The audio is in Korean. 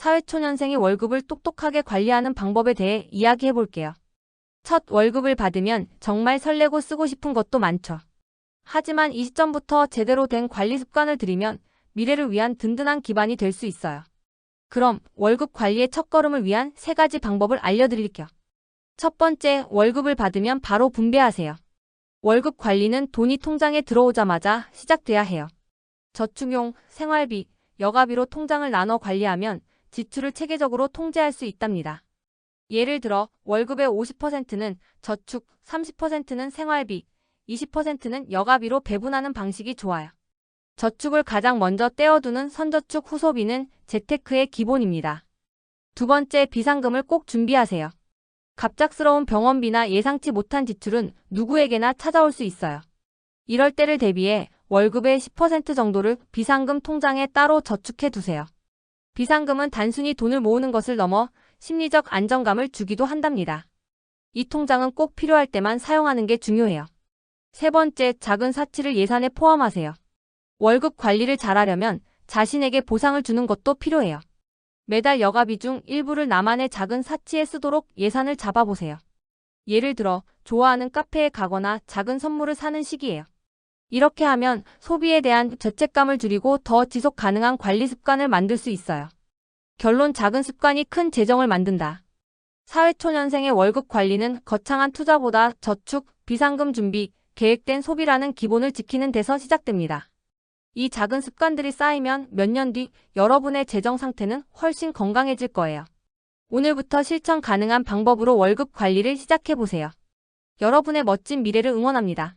사회초년생이 월급을 똑똑하게 관리하는 방법에 대해 이야기해 볼게요. 첫 월급을 받으면 정말 설레고 쓰고 싶은 것도 많죠. 하지만 이 시점부터 제대로 된 관리 습관을 들이면 미래를 위한 든든한 기반이 될 수 있어요. 그럼 월급 관리의 첫걸음을 위한 세 가지 방법을 알려드릴게요. 첫 번째, 월급을 받으면 바로 분배하세요. 월급 관리는 돈이 통장에 들어오자마자 시작돼야 해요. 저축용, 생활비, 여가비로 통장을 나눠 관리하면 지출을 체계적으로 통제할 수 있답니다. 예를 들어 월급의 50%는 저축, 30%는 생활비, 20%는 여가비로 배분하는 방식이 좋아요. 저축을 가장 먼저 떼어두는 선저축 후소비는 재테크의 기본입니다. 두 번째, 비상금을 꼭 준비하세요. 갑작스러운 병원비나 예상치 못한 지출은 누구에게나 찾아올 수 있어요. 이럴 때를 대비해 월급의 10% 정도를 비상금 통장에 따로 저축해 두세요. 비상금은 단순히 돈을 모으는 것을 넘어 심리적 안정감을 주기도 한답니다. 이 통장은 꼭 필요할 때만 사용하는 게 중요해요. 세 번째, 작은 사치를 예산에 포함하세요. 월급 관리를 잘하려면 자신에게 보상을 주는 것도 필요해요. 매달 여가비 중 일부를 나만의 작은 사치에 쓰도록 예산을 잡아보세요. 예를 들어 좋아하는 카페에 가거나 작은 선물을 사는 시기예요. 이렇게 하면 소비에 대한 죄책감을 줄이고 더 지속 가능한 관리 습관을 만들 수 있어요. 결론 작은 습관이 큰 재정을 만든다. 사회초년생의 월급 관리는 거창한 투자보다 저축, 비상금 준비, 계획된 소비라는 기본을 지키는 데서 시작됩니다. 이 작은 습관들이 쌓이면 몇 년 뒤 여러분의 재정 상태는 훨씬 건강해질 거예요. 오늘부터 실천 가능한 방법으로 월급 관리를 시작해보세요. 여러분의 멋진 미래를 응원합니다.